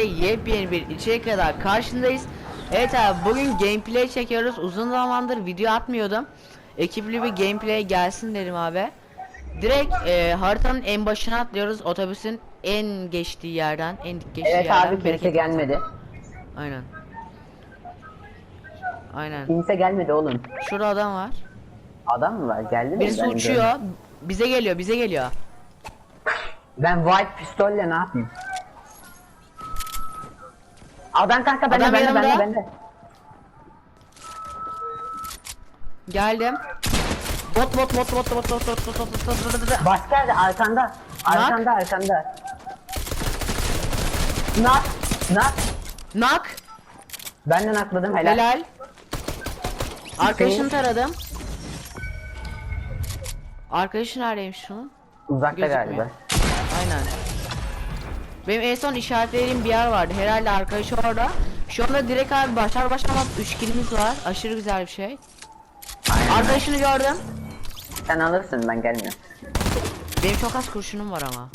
yepyeni bir içerik kadar karşındayız. Evet abi bugün gameplay çekiyoruz. Uzun zamandır video atmıyordum. Ekipli bir gameplay gelsin dedim abi. Direkt e, haritanın en başına atlıyoruz. Otobüsün en geçtiği yerden, en dik geçtiği Evet yerden. abi kimse gelmedi. Aynen. Aynen. Kimse gelmedi oğlum. Şurada adam var. Adam mı var? Geldi mi? Birisi uçuyor. Bize geliyor, bize geliyor. Ben white pistolle ne yapayım? Adam kanka bende Adam bende bende yanımda. bende. Geldim. Bot bot bot bot bot bot bot bot bot bot bot bot Başka yerde arkanda. Arkanda arkanda. Nak. Nak. Nak. Benden akladım helal. Helal. Arkadaşını taradım. Arkadaşı neredeymiş şunun? Uzakta Gözükmüyor. galiba. Aynen. Benim en son işaretlediğim bir yer vardı. Herhalde arkadaşı orada. Şu anda direkt abi başlar başlamaz 3 kilimiz var. Aşırı güzel bir şey. Arkadaşını gördüm. Sen alırsın ben gelmiyorum. Benim çok az kurşunum var ama.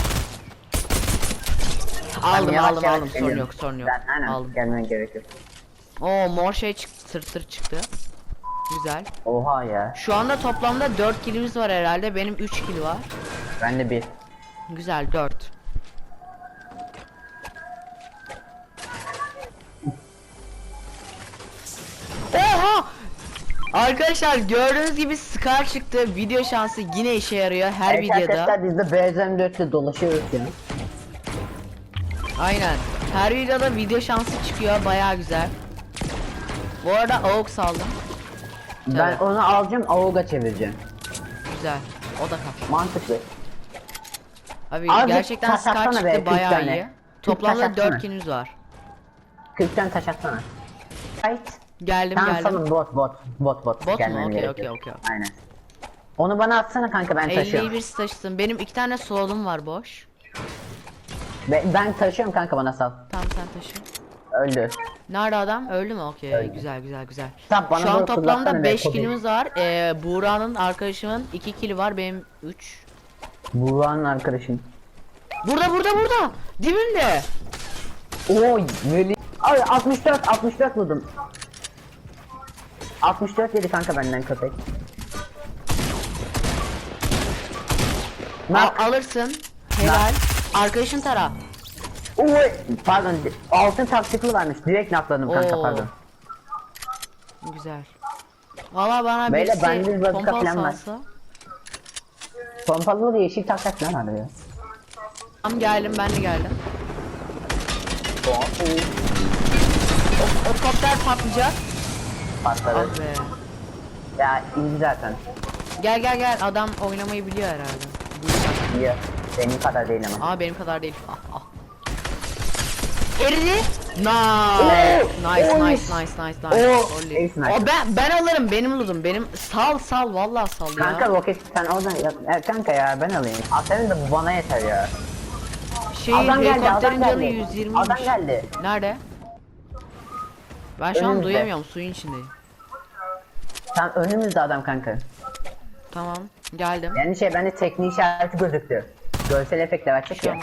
Ben Aldım yavaş aldım yavaş aldım sorun geliyorum. yok sorun yok. Ben aynen Aldım. gelmen gerekiyor. Oo mor şey çıktı tır tır çıktı. Güzel. Oha ya. Şu anda toplamda 4 kilimiz var herhalde. Benim 3 kil var. Bende bir. Güzel 4. Arkadaşlar gördüğünüz gibi Scar çıktı. Video şansı yine işe yarıyor her Evet videoda. arkadaşlar biz de BZM4'te dolaşıyoruz ya. Aynen. Her videoda video şansı çıkıyor. Baya güzel. Bu arada AUX saldım. Ben Evet. onu alacağım avuga çevireceğim. Güzel. O da kapşı. Mantıklı. Abi Abi gerçekten taş Scar atsana be, çıktı 40 baya tane. iyi. 40 Toplamda atsana. 4 kilimiz var. 40 tane taş atsana. Right. Geldim Tamam geldim. sanırım bot bot bot bot. Bot mu? Gelmem Okey, gerekiyor. okey, okey. Aynen. Onu bana atsana kanka ben 50'yi taşıyorum. bir taşısın. Benim iki tane slow'um var boş. Ben, ben taşıyorum kanka bana sal. Tamam sen taşı. Öldü. Nerede adam? Öldü mü? Okey. Güzel güzel güzel. Tamam, bana Şu an doğru toplamda fırlatsana 5 be, Kobe. kilimiz var. Ee, Buğra'nın arkadaşımın 2 kili var. Benim 3. Buğra'nın arkadaşım. Burada burada burada. Dibimde. Oy böyle. Ay 64 64 buldum. 64 yedi kanka benden köpek. Al, Nak. alırsın. Helal. Arkadaşın tara. Oy. Pardon. Altın taktikli varmış. Direkt nakladım kanka Oo. pardon. Güzel. Valla bana Beyler, bende bir birisi bazooka pompalı falan var. salsa. Pompalı da yeşil taktak ne var ya? Tamam geldim ben de geldim. O, helikopter patlayacak. Patladı. Ah be. Ya iyi zaten. Gel gel gel adam oynamayı biliyor herhalde. İyi. Benim kadar değil ama. Aa benim kadar değil. Ah ah. Eridi. Nice. Nice nice nice nice nice. Oo, ace nice. O ben ben alırım benim loot'um benim sal sal vallahi sal ya. Kanka roket sen oradan yap. Ya, kanka ya ben alayım. Aa, senin de bu bana yeter ya. şey adam geldi, helikopterin adam canı geldi. 120. Adam geldi. Nerede? Ben şu an Önümüzde. duyamıyorum suyun içindeyim. Sen önümüzde adam kanka. Tamam geldim. Yani şey bende tekniği işareti gözüktü. Görsel efektler açık ya. ama.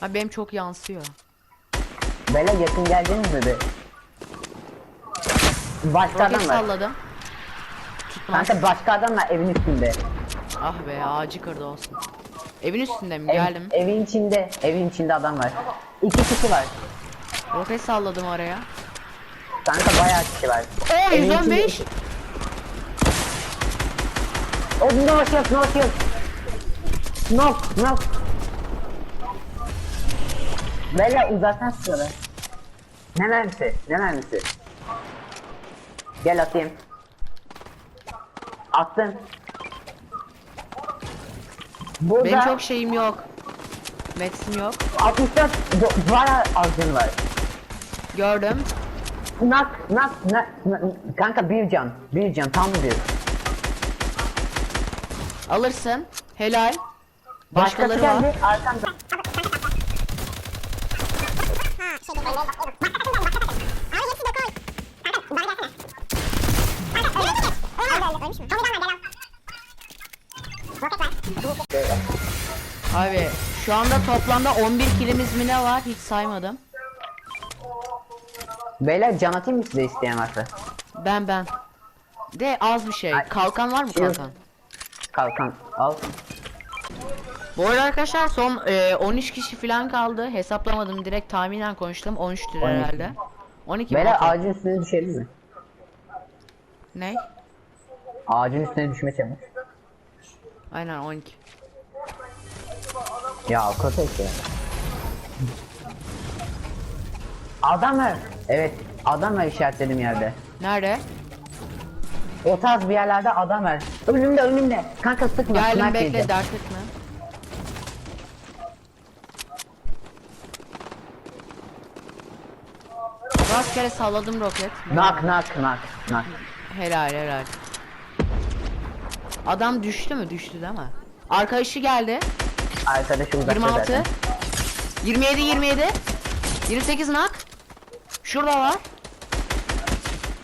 Ha benim çok yansıyor. Böyle yakın geldiniz mi be? Başka Roket adam var. salladım. Tutmaz. Kanka başka adam var evin üstünde. Ah be ağacı kırdı olsun. Evin üstünde mi? Ev- Geldim. evin içinde, evin içinde adam var. İki kişi var. Roket salladım oraya. Kanka bayağı kişi var. Oo Evin 115. içinde- Oh no shield, no shield. Knock, knock. Böyle uzaktan sıkıyorlar. Ne mermisi? Ne mermisi? Gel atayım. Attım. Burada Benim çok şeyim yok. Metsim yok. 64 do- bayağı azın var. Gördüm. Knock, knock, knock, knock. Kanka bir can, bir can, tam bir. Alırsın. Helal. Başkası Başkaları var. geldi, arkamda. Abi Şu anda toplamda 11 kilimiz mi ne var? Hiç saymadım. Beyler can atayım mı size isteyen varsa? Ben ben. De az bir şey. Ay. Kalkan var mı Yok. kalkan? Kalkan al. Bu arada arkadaşlar son e, 13 kişi falan kaldı. Hesaplamadım direkt tahminen konuştum. 13'tür 12. herhalde. 12 mi? Beyler Okey. ağacın üstüne düşelim mi? Ne? Ağacın üstüne düşme çabuk. Aynen 12. Ya köpek ya. Adam var. Evet adam var işaretledim yerde. Nerede? O tarz bir yerlerde adam var. Önümde önümde. Kanka sıkma. Geldim bekle yiyeceğim. dert etme. Rastgele salladım roket. Knock knock knock knock. Helal helal. Adam düştü mü? Düştü değil mi? Arkadaşı geldi. Arkadaşı uzakta 26 zaten. 27 27 28 nak Şurada var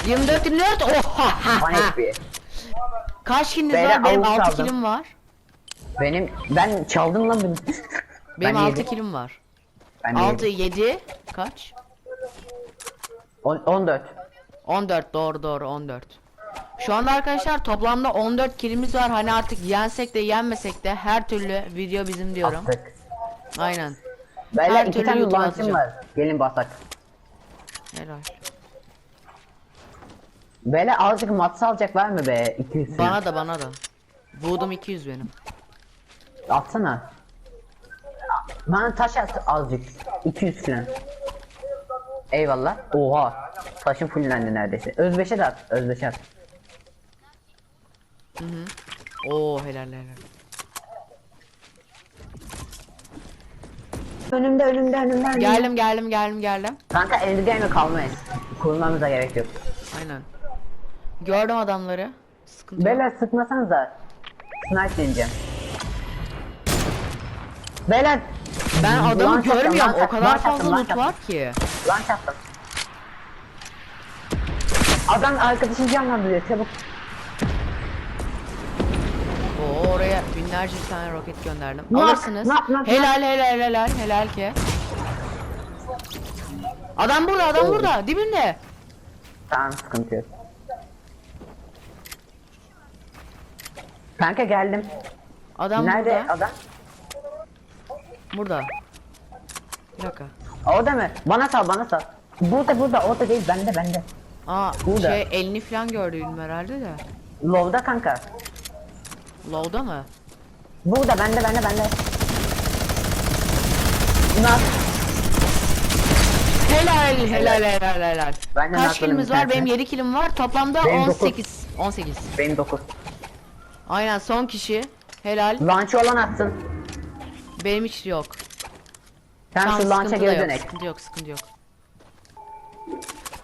24 24 Oha. Kaç kiliniz Beyler, var? Benim avuk 6 çaldım. kilim var Benim ben çaldım lan bunu. Benim Ben 6 yedim. kilim var Ben 6 yedim. 7 Kaç? On- 14. 14 doğru doğru 14 Şu anda arkadaşlar toplamda 14 kilimiz var Hani artık yensek de yenmesek de her türlü video bizim diyorum Attık. Aynen Beyler Her iki türlü tane launch'ım atacağım. var. Gelin basak. Helal Beyler azıcık mat alacak var mı be? 200 Bana da bana da Vurdum 200 benim Atsana. Bana taş at azıcık. 200 falan. Eyvallah. Oha. Taşım fullendi neredeyse. Özbeşe de at. Özbeşe at. Oo helal helal Önümde önümde önümde. önümde. Geldim geldim geldim geldim Kanka elde mi kalmayız. Kurmamıza gerek yok. Aynen. Gördüm adamları. Sıkıntı yok. Beyler sıkmasanız da. Snipe deneyeceğim. Beyler. Ben adamı attım, görmüyorum. launch O attım, kadar attım, fazla launch loot attım. var ki. Launch attım. Adam arkadaşını canlandırıyor çabuk. Binlerce tane roket gönderdim. Knock, Alırsınız. knock, knock, helal helal helal helal ki. Adam burada adam burada dibinde. Tamam sıkıntı yok. Kanka geldim. Adam Nerede burada. adam? Burada. Bir dakika. Orada mı? Bana sal bana sal. Burada burada orada değil bende bende. Aa Burada. şey elini falan gördüm herhalde de. Low'da kanka. Low'da mı? Burada bende bende bende. Nak. Helal helal helal helal. Ben de Kaç kilimiz bir var? tanesini. Benim 7 kilim var. Toplamda Benim dokuz. 18. 18. Benim 9. Aynen son kişi. Helal. Launch'ı olan atsın. Benim hiç yok. Sen Tamam, şu launch'a sıkıntı da geri yok, dönek. Sıkıntı yok, sıkıntı yok.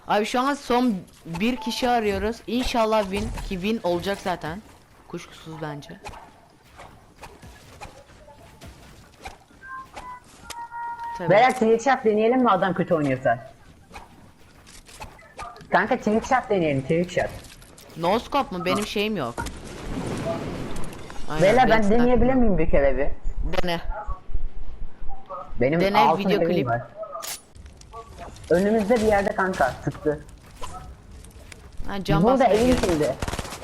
Abi şu an son bir kişi arıyoruz. İnşallah win ki win olacak zaten. Kuşkusuz bence. Tabii. Beyler trick shot deneyelim mi adam kötü oynuyorsa? Kanka trick shot deneyelim trick shot. No scope mu? Benim şeyim yok. Aynen, Beyler ben deneyebilir miyim bir kere bir? Dene. Benim Dene, video klip. var. Önümüzde bir yerde kanka sıktı. Ha, cam Burada evin içinde.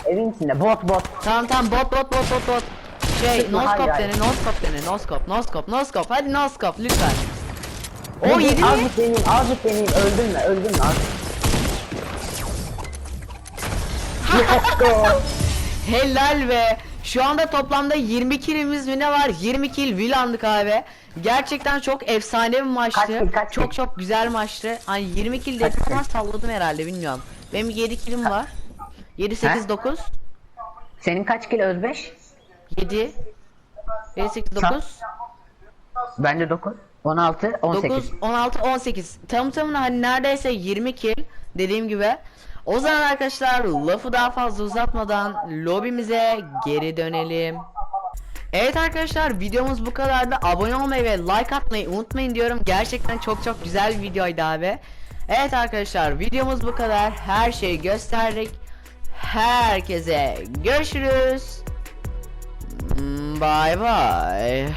Evin içinde bot bot. Tamam tamam bot bot bot bot bot. Şey Sıkma, no hayır, dene no scope dene no scope no scope no scope hadi no scope lütfen. O yedi mi? Azıcık deneyeyim azıcık deneyeyim öldün mü öldün mü azıcık. Go. Helal be. Şu anda toplamda 20 kilimiz mi ne var? 20 kill will aldık abi. Gerçekten çok efsane bir maçtı. Kaç kaç çok çok güzel maçtı. Hani 20 kill kill? ama salladım herhalde bilmiyorum. Benim 7 killim var. 7 8 He? 9 Senin kaç kilo Özbeş? 7 7 8 Sa- 9 Bende 9. 16, 18. 9 16 18 tam tamına hani neredeyse 20 kill dediğim gibi. O zaman arkadaşlar lafı daha fazla uzatmadan lobimize geri dönelim. Evet arkadaşlar videomuz bu kadardı. Abone olmayı ve like atmayı unutmayın diyorum. Gerçekten çok çok güzel bir videoydu abi. Evet arkadaşlar videomuz bu kadar. Her şeyi gösterdik Herkese görüşürüz. Bye bye